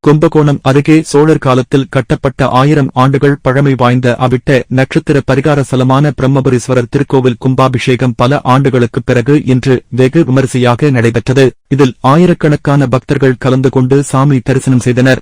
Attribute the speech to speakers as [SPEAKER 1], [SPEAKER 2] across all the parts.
[SPEAKER 1] கும்பகோணம் அருகே சோழர் காலத்தில் கட்டப்பட்ட ஆயிரம் ஆண்டுகள் பழமை வாய்ந்த அவிட்ட நட்சத்திர பரிகார சலமான பிரம்மபுரீஸ்வரர் திருக்கோவில் கும்பாபிஷேகம் பல ஆண்டுகளுக்குப் பிறகு இன்று வெகு விமரிசையாக நடைபெற்றது. இதில் ஆயிரக்கணக்கான பக்தர்கள் கலந்து கொண்டு சாமி தரிசனம் செய்தனர்.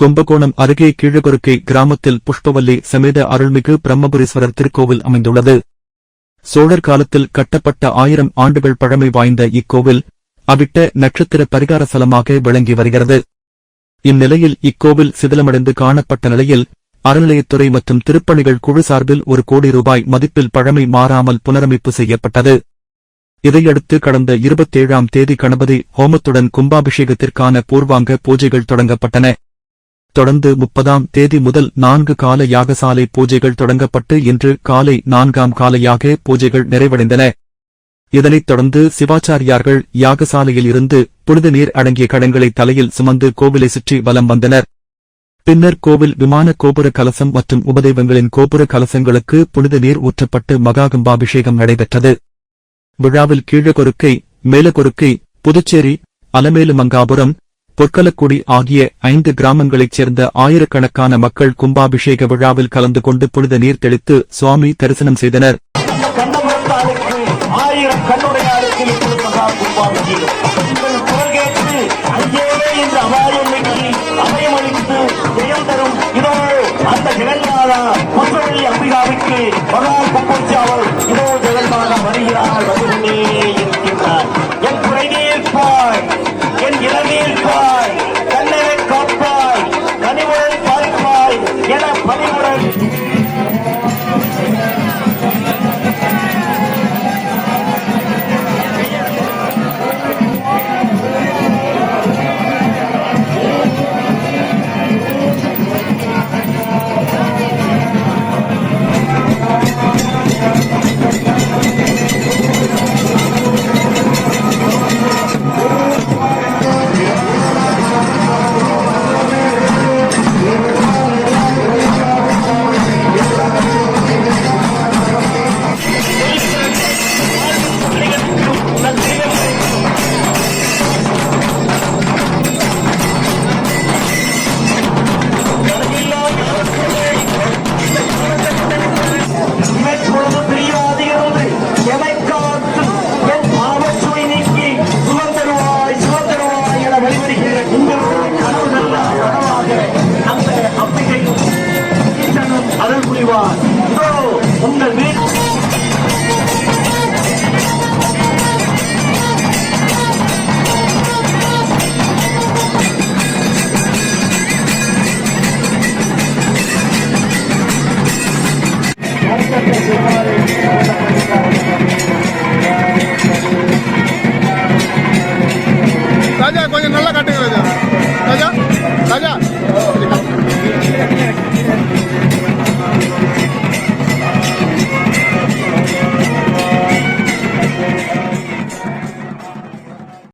[SPEAKER 1] கும்பகோணம் அருகே கீழகொருக்கை கிராமத்தில் புஷ்பவல்லி சமேத அருள்மிகு பிரம்மபுரீஸ்வரர் திருக்கோவில் அமைந்துள்ளது. சோழர் காலத்தில் கட்டப்பட்ட ஆயிரம் ஆண்டுகள் பழமை வாய்ந்த இக்கோவில் அவிட்ட நட்சத்திர பரிகார சலமாக விளங்கி வருகிறது. இந்நிலையில் இக்கோவில் சிதிலமடைந்து காணப்பட்ட நிலையில் அறநிலையத்துறை மற்றும் திருப்பணிகள் குழு சார்பில் ஒரு கோடி ரூபாய் மதிப்பில் பழமை மாறாமல் புனரமைப்பு செய்யப்பட்டது. இதையடுத்து கடந்த இருபத்தேழாம் தேதி கணபதி ஹோமத்துடன் கும்பாபிஷேகத்திற்கான பூர்வாங்க பூஜைகள் தொடங்கப்பட்டன. தொடர்ந்து முப்பதாம் தேதி முதல் நான்கு கால யாகசாலை பூஜைகள் தொடங்கப்பட்டு இன்று காலை நான்காம் காலையாக பூஜைகள் நிறைவடைந்தன. இதனைத் தொடர்ந்து சிவாச்சாரியார்கள் யாகசாலையில் இருந்து புனித நீர் அடங்கிய கடன்களை தலையில் சுமந்து கோவிலை சுற்றி வலம் வந்தனர். பின்னர் கோவில் விமான கோபுர கலசம் மற்றும் உபதெய்வங்களின் கோபுர கலசங்களுக்கு புனித நீர் ஊற்றப்பட்டு மகாகம்பாபிஷேகம் நடைபெற்றது. விழாவில் கீழகொருக்கை மேலகொருக்கை புதுச்சேரி அலமேலு மங்காபுரம் பொற்கலக்குடி ஆகிய ஐந்து கிராமங்களைச் சேர்ந்த ஆயிரக்கணக்கான மக்கள் கும்பாபிஷேக விழாவில் கலந்து கொண்டு புனித நீர் தெளித்து சுவாமி தரிசனம் செய்தனர்.
[SPEAKER 2] கண்ணமரத்தாருக்கு ஆயிரம் கண்ணுடையாருக்கு இப்பொழுது மகா money friends.